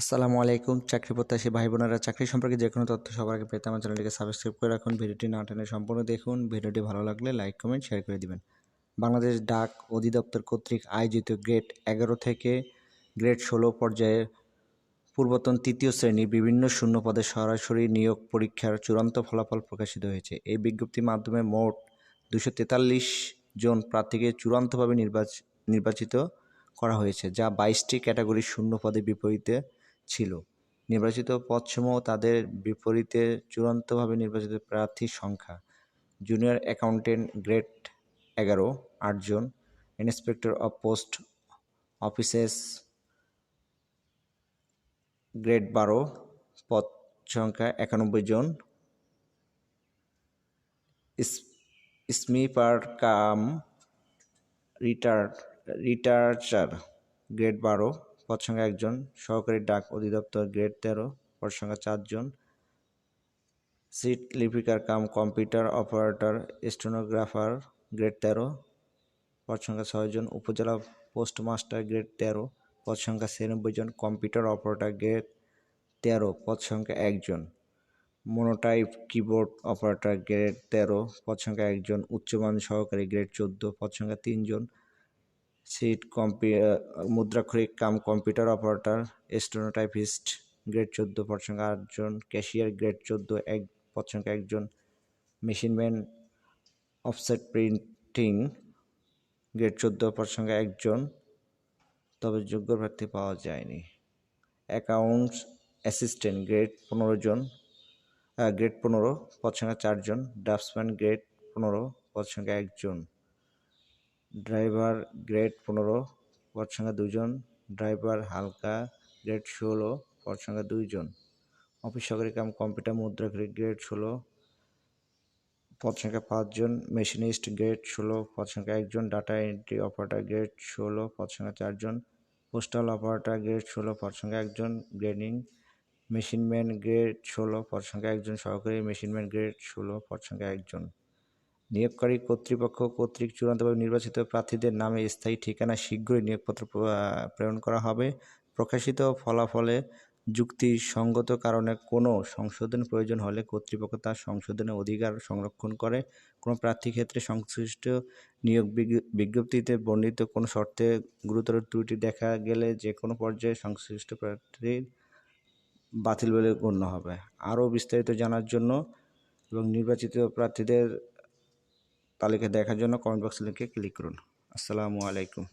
আসসালামু আলাইকুম, চাকরি প্রত্যাশী ভাই বোনেরা চাকরি সম্পর্কে যে কোনো তথ্য সবার আগে পেতে আমার চ্যানেলটিকে সাবস্ক্রাইব করে রাখুন। ভিডিওটি না টেনে সম্পূর্ণ দেখুন। ভিডিওটি ভালো লাগলে লাইক, কমেন্ট শেয়ার করে দিবেন। বাংলাদেশ ডাক অধিদপ্তর কর্তৃক আয়োজিত গ্রেড এগারো থেকে গ্রেড ষোলো পর্যায়ের পূর্বতন তৃতীয় শ্রেণির বিভিন্ন শূন্য পদে সরাসরি নিয়োগ পরীক্ষার চূড়ান্ত ফলাফল প্রকাশিত হয়েছে। এই বিজ্ঞপ্তির মাধ্যমে মোট দুশো তেতাল্লিশ জন প্রার্থীকে চূড়ান্তভাবে নির্বাচ, নির্বাচিত করা হয়েছে, যা বাইশটি ক্যাটাগরির শূন্য পদে বিপরীতে ছিল। নির্বাচিত পদসমূহ তাদের বিপরীতে চূড়ান্তভাবে নির্বাচিত প্রার্থীর সংখ্যা। জুনিয়র অ্যাকাউন্টেন্ট গ্রেড এগারো আটজন inspector of post offices grade বারো, পদ সংখ্যা একানব্বই জন। স্মিপার কাম রিটার, রিটার্চার গ্রেড বারো। পদ সংখ্যা একজন, সহকারী ডাক অধিদপ্তর গ্রেড তেরো পদ সংখ্যা চারজন, seat লিপিকার cum computer operator, stenographer grade তেরো পদ সংখ্যা ছয়জন, উপজেলা পোস্টমাস্টার গ্রেড তেরো, পদসংখ্যা ছিয়ানব্বই জন, কম্পিউটার অপারেটর গ্রেড তেরো, পদসংখ্যা একজন, মনোটাইপ কিবোর্ড অপারেটর গ্রেড তেরো পদ সংখ্যা একজন, উচ্চমান সহকারী গ্রেড চোদ্দ পদ সংখ্যা তিনজন সিট কম্পি মুদ্রাক্ষরিক cum computer operator stenotypist grade চোদ্দ পদ সংখ্যা আটজন ক্যাশিয়ার গ্রেড চোদ্দ এক পদ সংখ্যা একজন মেশিনম্যান অফসেট প্রিন্টিং গ্রেড চোদ্দ পদ সংখ্যা একজন, তবে যোগ্য প্রার্থী পাওয়া যায়নি। অ্যাকাউন্টস অ্যাসিস্ট্যান্ট গ্রেড পনেরো জন গ্রেড পনেরো পদ সংখ্যা চারজন ড্রাফটসম্যান গ্রেড পনেরো পদ সংখ্যা একজন। ড্রাইভার গ্রেড পনেরো পদ সংখ্যা দুজন ড্রাইভার হালকা গ্রেড ষোলো পদ সংখ্যা দুইজন। অফিস সহকারী কাম কম্পিউটার মুদ্রা গ্রেড ষোলো পদ সংখ্যা পাঁচজন। মেশিনিস্ট গ্রেড ষোলো পদ সংখ্যা একজন। ডাটা এন্ট্রি অপারেটর গ্রেড ষোলো পদ সংখ্যা চারজন। পোস্টাল অপারেটর গ্রেড ষোলো পদ সংখ্যা একজন। গ্রেডিং মেশিনম্যান গ্রেড ষোলো পদ সংখ্যা একজন। সহকারী মেশিনম্যান গ্রেড ষোলো পদ সংখ্যা একজন। নিয়োগকারী কর্তৃপক্ষ কর্তৃক চূড়ান্তভাবে নির্বাচিত প্রার্থীদের নামে স্থায়ী ঠিকানা শীঘ্রই নিয়োগপত্র প্রেরণ করা হবে। প্রকাশিত ফলাফলে যুক্তিসঙ্গত কারণে কোনো সংশোধন প্রয়োজন হলে কর্তৃপক্ষ তার সংশোধনের অধিকার সংরক্ষণ করে। কোনো প্রার্থী ক্ষেত্রে সংশ্লিষ্ট নিয়োগ বিজ্ঞপ্তিতে বর্ণিত কোনো শর্তে গুরুতর ত্রুটি দেখা গেলে যে কোনো পর্যায়ে সংশ্লিষ্ট প্রার্থীর বাতিল বলে গণ্য হবে। আরও বিস্তারিত জানার জন্য এবং নির্বাচিত প্রার্থীদের তালিকা দেখার জন্য কমেন্ট বক্সে লিঙ্কে ক্লিক করুন। আসসালামু আলাইকুম।